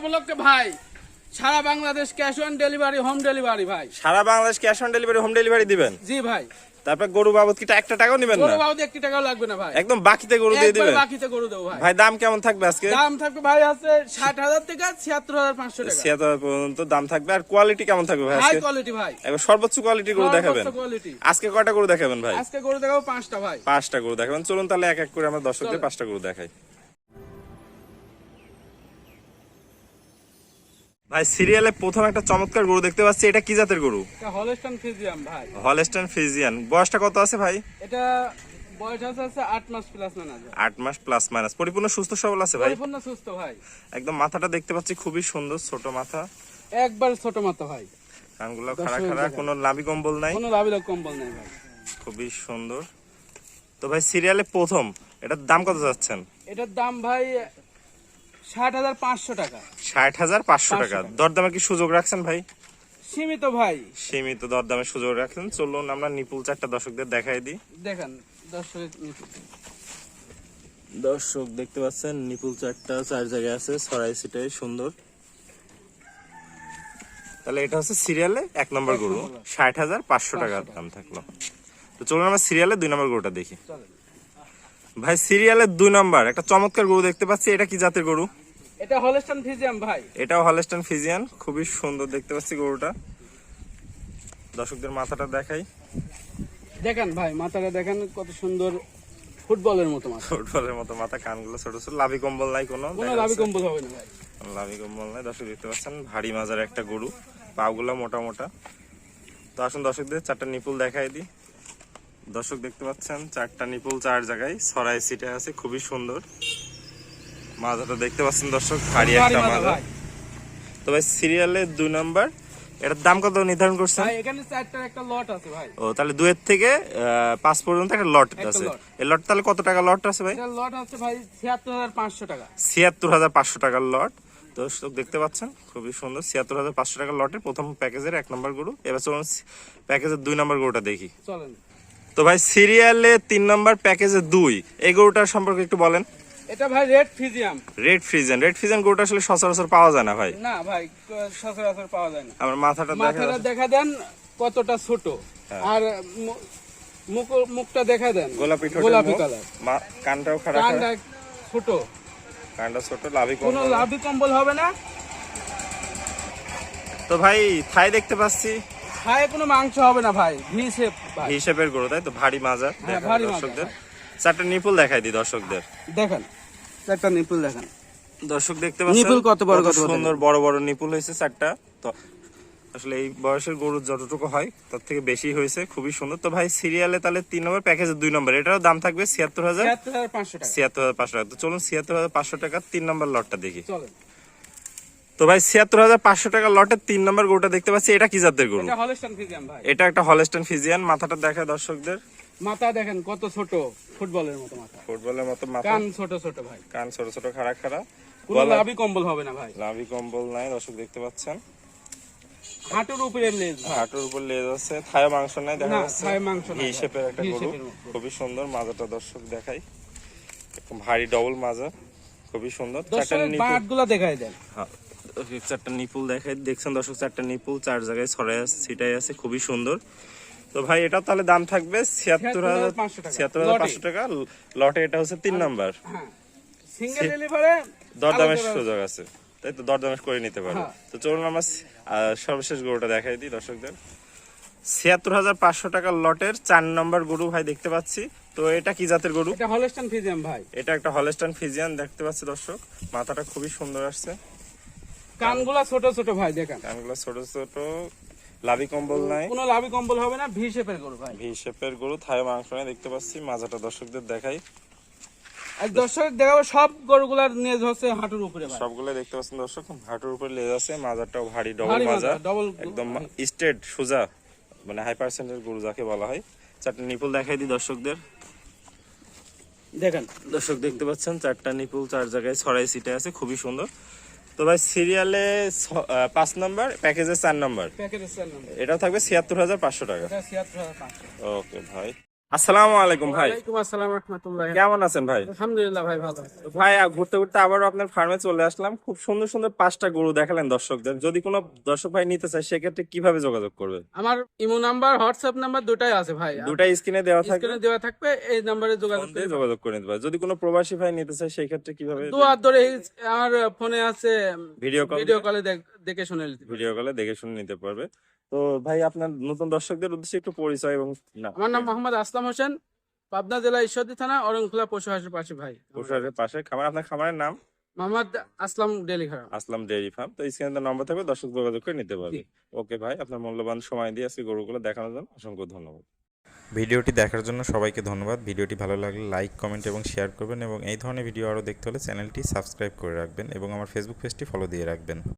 উপলক্ষে ভাই। সারা Bangladesh cash on delivery home delivery ভাই। সারা Bangladesh cash on delivery home delivery দিবেন? জি ভাই। তারপর গরু বাবদ কি একটা টাকাও নেবেন গরু বাবদ একটি টাকাও লাগবে না ভাই। একদম বাকিতে গরু দিয়ে দিবেন? বাকিতে গরু দেবো ভাই। ভাই দাম কেমন থাকবে আজকে? দাম থাকবে ভাই আছে ষাট হাজার থেকে ছিয়াত্তর হাজার পাঁচশো টাকা। ছিয়াত্তর পর্যন্ত দাম থাকবে। আর কোয়ালিটি কেমন থাকবে ভাই হাই আজকে? কোয়ালিটি ভাই। সর্বোচ্চ কোয়ালিটি গরু দেখাবেন। আজকে কয়টা গরু দেখাবেন ভাই? আজকে গরু দেখাবো পাঁচটা ভাই। পাঁচটা গরু দেখাবেন। চলুন তাহলে এক এক করে আমরা দর্শকদের। পাঁচটা গরু দেখাই। ভাই সিরিয়ালে প্রথম একটা চমৎকার গরু দেখতে পাচ্ছি। এটা কি জাতের গরু? এটা ভাই। হলস্টাইন ফ্রিজিয়ান বয়সটা কত আছে ভাই? এটা বয়স আছে মাস প্লাস মাস মাইনাস পরিপূর্ণ সুস্থ সবল আছে ভাই? পরিপূর্ণ সুস্থ ভাই। একদম মাথাটা দেখতে পাচ্ছি খুবই সুন্দর ছোট মাথা। একবার ছোট মাথা ভাই। কানগুলো খাড়া খাড়া। কোনো নাভি কম্বল নাই। কোনো লাভিল কম্বল নেই ভাই। খুবই সুন্দর। তো ভাই সিরিয়ালে প্রথম এটার দাম কত যাচ্ছেন? এটার দাম ভাই ষাট হাজার পাঁচশো টাকা। ষাট হাজার পাঁচশো টাকা। টাকা। কি সুযোগ রাখছেন ভাই? সীমিত ভাই। সীমিত দরদামের সুযোগ রাখছেন। চলুন আমরা নিপুল চারটা দর্শকদের দেখাই দিই। দেখেন দর্শকের দর্শক দেখতে পাচ্ছেন নিপুল চারটা চার জায়গায় আছে ছড়াই সিটাই সুন্দর। তাহলে এটা হচ্ছে সিরিয়ালে এক নম্বর গরু। ষাট হাজার পাঁচশো টাকার দাম থাকল। তো চলুন আমরা সিরিয়ালে দুই নম্বর গরুটা দেখি। ভাই সিরিয়ালের দুই নম্বর। একটা চমৎকার গরু দেখতে পাচ্ছি। এটা কি জাতের গরু? এটা হলস্টান ফিজিয়াম ভাই। এটাও হলস্টান ফিজিয়ান খুবই সুন্দর দেখতে পাচ্ছি গরুটা। দর্শকদের মাথাটা দেখাই। দেখেন ভাই মাথাটা দেখেন কত সুন্দর ফুটবলের মতো মাথা। ফুটবলের মতো মাথা কানগুলো ছোট ছোট। লাভি কম্বল নাই কোনো কোনো লাভি কম্বল হবে না ভাই। লাভি কম্বল নাই। দর্শক দেখতে পাচ্ছেন ভারী মাজার একটা গরু। পাগুলা মোটা মোটা। তো আসুন দর্শকদের চারটা নিপুল দেখাই দিই। দর্শক দেখতে পাচ্ছেন চারটা নিপুল চার জায়গায় ছড়াই সিটে আছে খুবই সুন্দর। মাজাটা দেখতে পাচ্ছেন দর্শক ভারী একটা মাজা। তো ভাই সিরিয়ালের দুই নাম্বার এটার দাম কত নির্ধারণ করছেন? ভাই এখানে চারটার একটা লট আছে ভাই। ও তাহলে দুয়ের থেকে পাঁচ পর্যন্ত একটা লট আছে। এই লট তাহলে কত টাকা লট আছে ভাই? লট আছে ভাই ছিয়াত্তর হাজার পাঁচশো টাকা। ছিয়াত্তর হাজার পাঁচশো টাকার লট দর্শক দেখতে পাচ্ছেন খুবই সুন্দর ছিয়াত্তর হাজার পাঁচশো টাকার লটের প্রথম প্যাকেজের এক নম্বর গরু। এবার চলুন প্যাকেজের দুই নম্বর গরুটা দেখি। চলেন। তো ভাই সিরিয়ালে তিন নম্বর প্যাকেজে দুই। এই গরুটার সম্পর্কে একটু বলেন। এটা ভাই red Friesian. Red Friesian red Friesian গরুটা আসলে সচরাচর পাওয়া যায় না ভাই। না ভাই সচরাচর পাওয়া যায় না। আমার মাথাটা মাথাটা দেখা দেন কতটা ছোট। হ্যাঁ। আর মুখ- মুখটা দেখা দেন। গোলাপি গোলাপি কালার। কানটাও খারাপ কানটা ছোট। কানটা ছোট লাভি কোনো লাভি কম্বল হবে না? তো ভাই থাই দেখতে পাচ্ছি। খায় কোনো মাংস হবে না ভাই ভি শেপ ভাই। হিসেবের গরু তাই তো? ভারী মাজা হ্যাঁ, ভারী দর্শকদের। চারটা নিপুল দেখাই দিই দর্শকদের। দেখেন একটা নিপুল দেখেন। দর্শক দেখতে পাচ্ছেন নিপুল কত বড়, কত সুন্দর বড় বড় নিপুল হয়েছে চারটা। তো আসলে এই বয়সের গরুর যতটুকু হয় তার থেকে বেশি হয়েছে খুবই সুন্দর। তো ভাই সিরিয়ালে তাহলে তিন নম্বর প্যাকেজে দুই নম্বর। এটারও দাম থাকবে ছিয়াত্তর হাজার। ছিয়াত্তর হাজার পাঁচশো টাকা। তো চলুন ছিয়াত্তর হাজার পাঁচশো টাকা তিন নম্বর লটটা দেখি। চলেন। তো ভাই ছিয়াত্তর হাজার পাঁচশো টাকা লটের তিন নম্বর গরুটা দেখতে পাচ্ছি। এটা কি জাতের গরু? এটা একটা হলস্টেন ফিজিয়ান মাথাটা দেখায় দর্শকদের। মাথা দেখেন কত ছোট ফুটবলের মতো মাথা। ফুটবলের মতো মাথা। কান ছোট ছোট ভাই। কান ছোট ছোট খাড়া খাড়া। কোনো লাভি কম্বল হবে না ভাই। লাভি কম্বল নাই দর্শক দেখতে পাচ্ছেন। হাঁটুর উপরে লেজ হাঁটুর উপর লেজ আছে। থায় মাংস নাই দেখা যাচ্ছে। থাই মাংস না ভি একটা গরু। খুবই সুন্দর মাজাটা দর্শক দেখাই। একদম ভারী ডবল মাজা। খুবই সুন্দর। দর্শকের নিপুল বাট দেখাই দেন। হ্যাঁ, চারটা নিপুল দেখাই দেখছেন দর্শক চারটা নিপুল চার জায়গায় ছড়াই আছে ছিটাই আছে খুবই সুন্দর। তো ভাই এটা তাহলে দাম থাকবে ছিয়াত্তর হাজার ছিয়াত্তর হাজার পাঁচশো টাকা। লটে এটা হচ্ছে তিন নাম্বার। হ্যাঁ সিঙ্গেল ডেলিভারি দরদামের সুযোগ আছে। তাই তো দরদামের করে নিতে পারো। হ্যাঁ। তো চলুন আমরা সর্বশেষ গরুটা দেখাই দিই দর্শকদের। ছিয়াত্তর হাজার পাঁচশো টাকার লটের চার নম্বর গরু ভাই দেখতে পাচ্ছি। তো এটা কি জাতের গরু? এটা হলস্টান ফিজিয়াম ভাই। এটা একটা হলস্টান ফিজিয়ান দেখতে পাচ্ছি দর্শক। মাথাটা খুবই সুন্দর আসছে। কানগুলা ছোট ছোট ভাই দেখেন। কানগুলো ছোট ছোট লাভি কম্বল নাই। কোনো লাভি কম্বল হবে না ভি শেপের গরু ভাই। ভি শেপের গরু থায় মাংস নাই দেখতে পাচ্ছি মাজাটা দর্শকদের দেখাই। আর দর্শক দেখাবো সব গরুগুলার নেজ হচ্ছে হাঁটুর উপরে ভাই। সবগুলো দেখতে পাচ্ছেন দর্শক হাঁটুর উপর লেজ আছে ভারী ডবল মাজা, একদম স্ট্রেট সোজা মানে হাই পার্সেন্টের গরু যাকে বলা হয়। চারটা নিপুল দেখাই দিই দর্শকদের। দেখেন। দর্শক দেখতে পাচ্ছেন চারটা নিপুল চার জায়গায় ছড়াই সিটে আছে খুবই সুন্দর। তো ভাই সিরিয়ালে পাঁচ নম্বর প্যাকেজে চার নম্বর এটা এটাও থাকবে ছিয়াত্তর হাজার পাঁচশো টাকা। ওকে ভাই আসসালামু আলাইকুম ভাই। আসসালাম রহমতুল্লাহ। কেমন আছেন ভাই? আলহামদুলিল্লাহ ভাই ভালো। ভাই ঘুরতে ঘুরতে আবারও আপনার ফার্মে চলে আসলাম। খুব সুন্দর সুন্দর পাঁচটা গরু দেখালেন দর্শকদের। যদি কোনো দর্শক ভাই নিতে চায় সেক্ষেত্রে কীভাবে যোগাযোগ করবে? আমার ইমো নাম্বার হোয়াটসঅ্যাপ নাম্বার দুটাই আছে ভাই। দুটাই স্ক্রিনে দেওয়া থাকবে। স্ক্রিনে দেওয়া থাকবে এই নাম্বারে যোগাযোগ করে যোগাযোগ করে নিতে পারে। যদি কোনো প্রবাসী ভাই নিতে চায় সেই ক্ষেত্রে কীভাবে দুয়ার ধরে আমার ফোনে আছে ভিডিও কল ভিডিও কলে দেখে শুনে নিতে ভিডিও কলে দেখে শুনে নিতে পারবে। তো ভাই আপনার নতুন দর্শকদের উদ্দেশ্যে একটু পরিচয় এবং না। আমার নাম মোহাম্মদ আসলাম হোসেন পাবনা জেলা ঈশ্বরদী থানা অরংখোলা পশু হাসের পাশে ভাই। পশুহাটের পাশে। খামার আপনার খামারের নাম? মোহাম্মদ আসলাম ডেলি খারাপ আসলাম ডেয়ারি ফার্ম। তো স্ক্রিনে নম্বর থাকবে দর্শক যোগাযোগ করে নিতে পারবে। ওকে ভাই আপনার মূল্যবান সময় দিয়ে আজকে গরুগুলো দেখানোর জন্য অসংখ্য ধন্যবাদ। ভিডিওটি দেখার জন্য সবাইকে ধন্যবাদ। ভিডিওটি ভালো লাগলে লাইক কমেন্ট এবং শেয়ার করবেন এবং এই ধরনের ভিডিও আরও দেখতে হলে চ্যানেলটি সাবস্ক্রাইব করে রাখবেন এবং আমার ফেসবুক পেজটি ফলো দিয়ে রাখবেন।